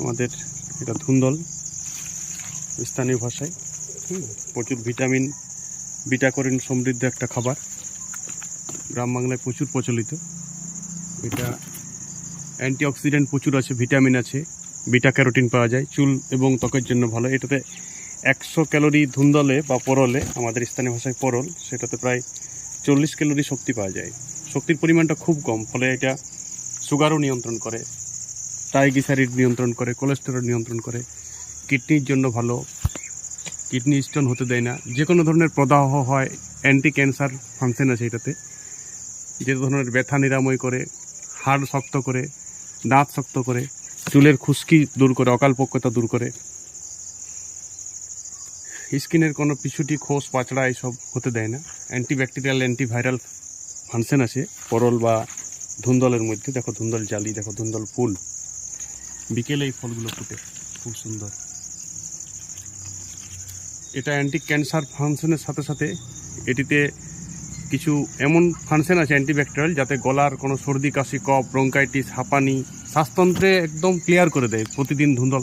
আমাদের এটা ধুন্দল, স্থানীয় ভাষায়। প্রচুর ভিটামিন, বিটাকরিন সমৃদ্ধ একটা খাবার। গ্রাম বাংলায় প্রচুর প্রচলিত। এটা অ্যান্টিঅক্সিডেন্ট প্রচুর আছে, ভিটামিন আছে বিটা ক্যারোটিন পাওয়া যায়, চুল এবং ত্বকের জন্য ভালো। এটাতে একশো ক্যালোরি ধুন্দলে বা পরলে, আমাদের স্থানীয় ভাষায় পরল, সেটাতে প্রায় চল্লিশ ক্যালোরি শক্তি পাওয়া যায়। শক্তির পরিমাণটা খুব কম, ফলে এটা সুগারও নিয়ন্ত্রণ করে। ট্রাইগ্লিসারিড নিয়ন্ত্রণ করে কোলেস্টেরল নিয়ন্ত্রণ করে কিডনির জন্য ভালো। কিডনি স্টোন হতে দেয় না। যে কোনো ধরনের প্রদাহ হয় অ্যান্টি ক্যান্সার ফাংশন আছে এটাতে। যে ধরনের ব্যথা নিরাময় করে, হাড় শক্ত করে, দাঁত শক্ত করে, চুলের খুশকি দূর করে, অকালপক্কতা দূর করে। স্কিনের কোনো পিছুটি খোস, পাচড়া এইসব হতে দেয় না। অ্যান্টিব্যাকটেরিয়াল অ্যান্টিভাইরাল ফাংশন আছে। পরল বা ধুন্দলের মধ্যে, দেখো ধুন্দল জালি, দেখো ধুন্দল ফুল। বিকেলে এই ফলগুলো ফুটে। খুব সুন্দর। এটা অ্যান্টি ক্যান্সার ফাংশনের সাথে সাথে এটিতে কিছু এমন ফাংশন আছে অ্যান্টিব্যাকটেরিয়াল যাতে গলার কোনো সর্দি, কাশি, কফ ব্রঙ্কাইটিস হাঁপানি শ্বাসতন্ত্রে একদম ক্লিয়ার করে দেয় প্রতিদিন ধুন্দল।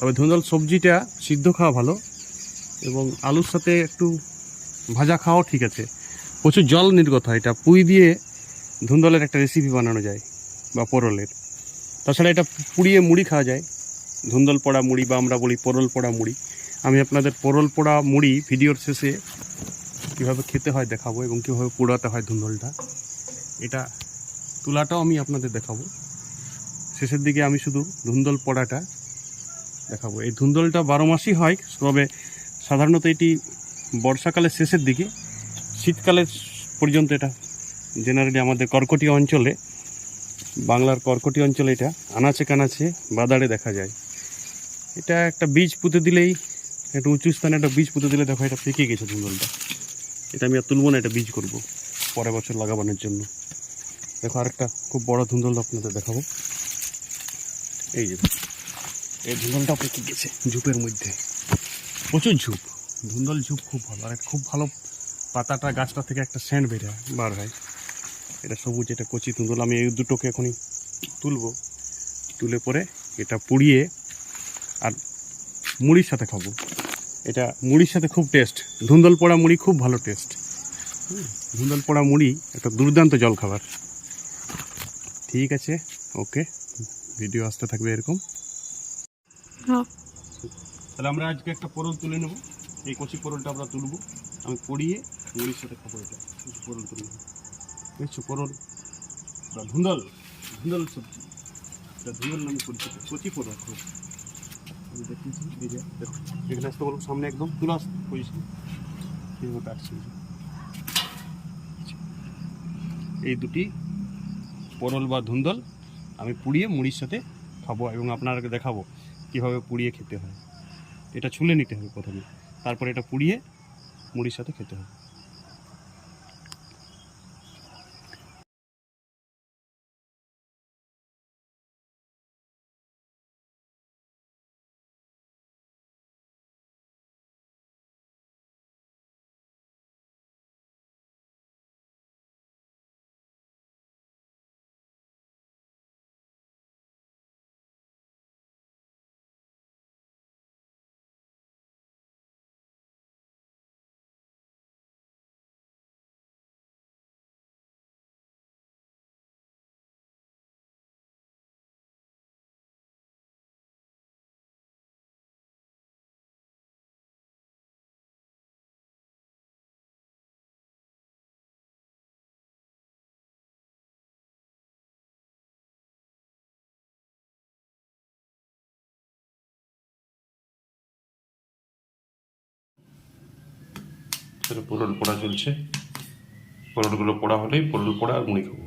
তবে ধুন্দল সবজিটা সিদ্ধ খাওয়া ভালো এবং আলুর সাথে একটু ভাজা খাওয়াও ঠিক আছে। প্রচুর জল নির্গত হয়। এটা পুঁই দিয়ে ধুন্দলের একটা রেসিপি বানানো যায় বা পরলের। তাছাড়া এটা পুড়িয়ে মুড়ি খাওয়া যায়। ধুন্দল পোড়া মুড়ি বা আমরা বলি পরল পোড়া মুড়ি। আমি আপনাদের পরল পোড়া মুড়ি ভিডিওর শেষে কীভাবে খেতে হয় দেখাবো এবং কীভাবে পোড়াতে হয় ধুন্দলটা, এটা তুলাটাও আমি আপনাদের দেখাবো। শেষের দিকে আমি শুধু ধুন্দল পোড়াটা দেখাবো। এই ধুন্দলটা বারো মাসই হয়, তবে সাধারণত এটি বর্ষাকালের শেষের দিকে, শীতকালের পর্যন্ত এটা জেনারেলি আমাদের কর্কটীয় অঞ্চলে বাংলার কর্কটি অঞ্চলে এটা। আনাচে কানাচে বাদাড়ে দেখা যায়। এটা একটা বীজ পুঁতে দিলেই, একটা উঁচু স্থানে একটা বীজ পুঁতে দিলে দেখো এটা পেকে গেছে ধুন্দলটা এটা আমি আর তুলবো না, এটা বীজ করব পরের বছর লাগাবানোর জন্য। দেখো আরেকটা খুব বড় ধুন্দল আপনাদের দেখাবো। এই যে, এই ধুন্দলটা পেকে গেছে ঝুপের মধ্যে। প্রচুর ঝুপ। ধুন্দল ঝুপ খুব ভালো। আর খুব ভালো পাতাটা গাছটা থেকে একটা স্যান্ড বেরোয় বার হয়। এটা সবুজ এটা কচি ধুন্দল আমি এই দুটোকে এখনই তুলবো। তুলে পরে এটা পুড়িয়ে আর মুড়ির সাথে খাব। এটা মুড়ির সাথে খুব টেস্ট ধুন্দল পোড়া মুড়ি খুব ভালো টেস্ট ধুন্দল পোড়া মুড়ি একটা দুর্দান্ত জল খাবার ঠিক আছে ওকে। ভিডিও আসতে থাকবে এরকম। হ্যাঁ। তাহলে আমরা আজকে একটা পরল তুলে নেব। এই কচি পরলটা আমরা তুলবো। আমি পড়িয়ে মুড়ির সাথে খাব এটা। কচি পরল তুলে নেব। দেখছ পরল বা ধুন্দল ধুন্দল সবজি। এটা ধুন্দল নামে পরিচিত, কচি খুব আমি এখানে আসতে বলব সামনে একদম তুলে আসতে এই দুটি পরল বা ধুন্দল, আমি পুড়িয়ে মুড়ির সাথে খাব এবং আপনাদেরকে দেখাবো কীভাবে পুড়িয়ে খেতে হয়। এটা ছুলে নিতে হবে প্রথমে, তারপর এটা পুড়িয়ে মুড়ির সাথে খেতে হবে। তাহলে পটল পোড়া চলছে। পটলগুলো পোড়া হলেই পটল পোড়া আর মুড়ি খাব।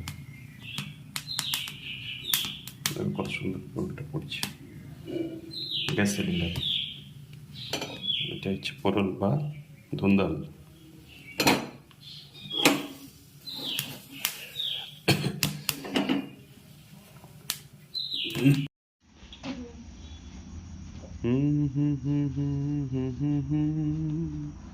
কত সুন্দর পটলটা পড়ছে। Gas cylinder. এটা হচ্ছে পটল বা ধুন্দাল। হুম হুম হুম হুম হুম হুম হুম।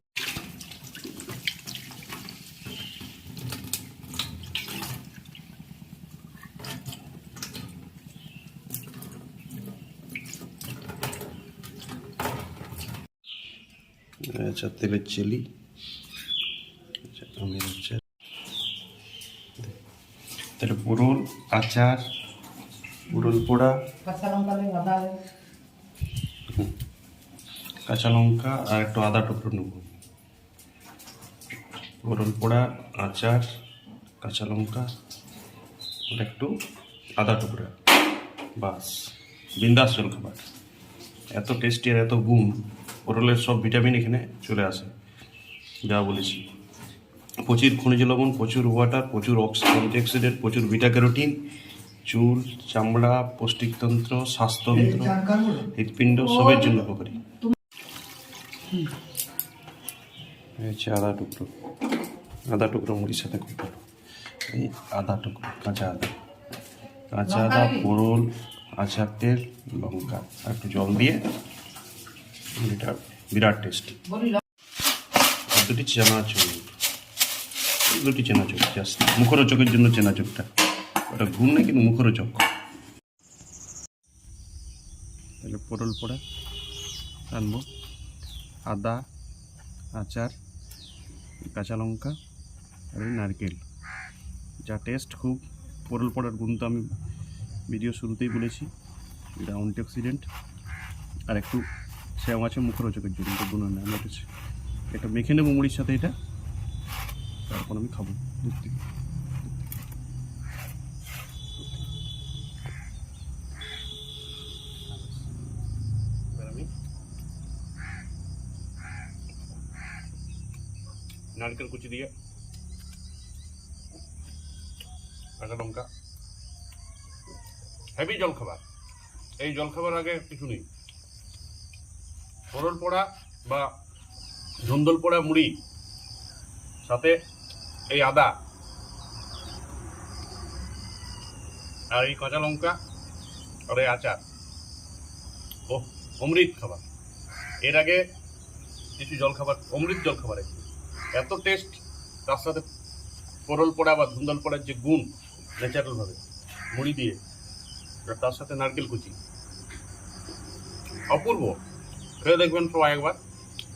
আচ্ছা তেলের চিলি আচ্ছা আমি হচ্ছে তাহলে পুরুল আচার পুরুল পোড়া কাঁচা লঙ্কা কাঁচা আর একটু আদা টুকরো নেব। পুরুল পোড়া আচার কাঁচা লঙ্কা আর একটু আদা টুকরা বাস। বিন্দাস জল খাবার। এত টেস্টি আর এত গুণ। পটলের সব ভিটামিন এখানে চলে আসে যা বলেছি। প্রচুর খনিজ লবণ প্রচুর ওয়াটার প্রচুর অক্সিডেন্ট প্রচুর বিটা ক্যারোটিন চুল চামড়া পৌষ্টিকতন্ত্র শ্বাসতন্ত্র হৃৎপিণ্ড সবের জন্য উপকারী। হচ্ছে আদা টুকরো আদা টুকরো মুড়ির সাথে খুব ভালো। এই আদা টুকরো কাঁচা আদা। কাঁচা আদা পোড়ল আচার তেল লঙ্কা। একটু জল দিয়ে এটা বিরাট টেস্টি। দুটি চেনাচুর। দুটি চেনাচুর জাস্ট মুখরোচকের জন্য চেনাচুরটা। ওটা ঘুম নেই, কিন্তু মুখরোচক। তাহলে পটল পোড়া আনব আদা, আচার, কাঁচা লঙ্কা, আর নারকেল। যা টেস্ট, খুব পটল পোড়ার গুণ তো আমি ভিডিও শুরুতেই বলেছি। এটা অ্যান্টিঅক্সিডেন্ট। আর একটু শ্যাম আছে, মুখরোচকের জন্য তো গুণ না একটু এটা মেখে নেব মুড়ির সাথে এটা, তারপর আমি খাব। আমি নারকেল কুচি দিয়ে কাঁচা লঙ্কা। হেভি জলখাবার। এই জলখাবার আগে কিছু নেই। পরল পোড়া বা ধুন্দল পোড়া মুড়ি সাথে এই আদা আর এই কাঁচা লঙ্কা আর এই আচার ও অমৃত খাবার। এর আগে কিছু জল খাবার অমৃত জল খাবার এত টেস্ট তার সাথে পরল পোড়া বা ধুন্দল পোড়ার যে গুণ ন্যাচারালভাবে মুড়ি দিয়ে তার সাথে নারকেল কুচি। অপূর্ব। খেয়ে দেখবেন সবাই একবার।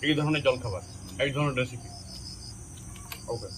এই ধরনের জলখাবার এই ধরনের রেসিপি ওকে